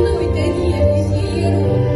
Цінуйте діяти своєї руки.